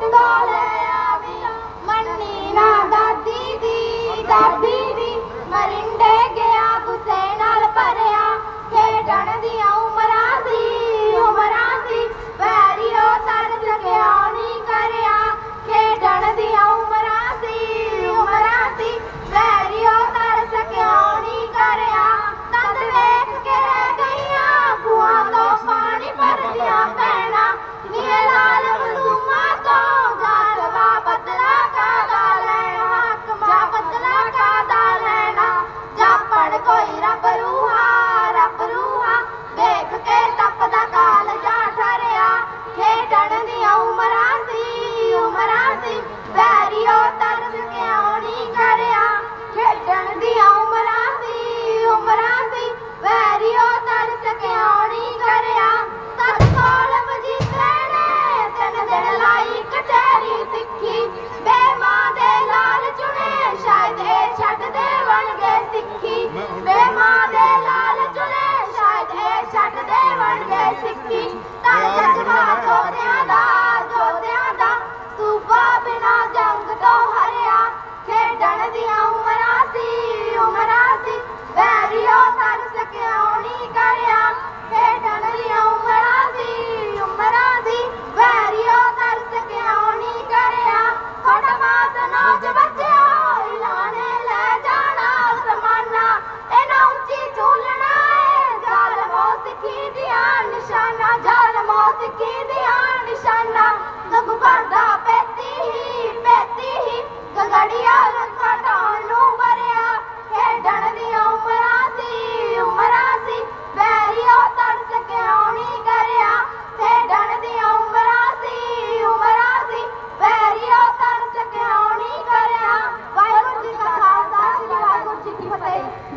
ਦੁੱਧ ਦਾ ਲੈ ਆਵੀਂ। ਮੰਨੀ ਨਾ ਦਾਦੀ ਦੀ ਦਾਦੀ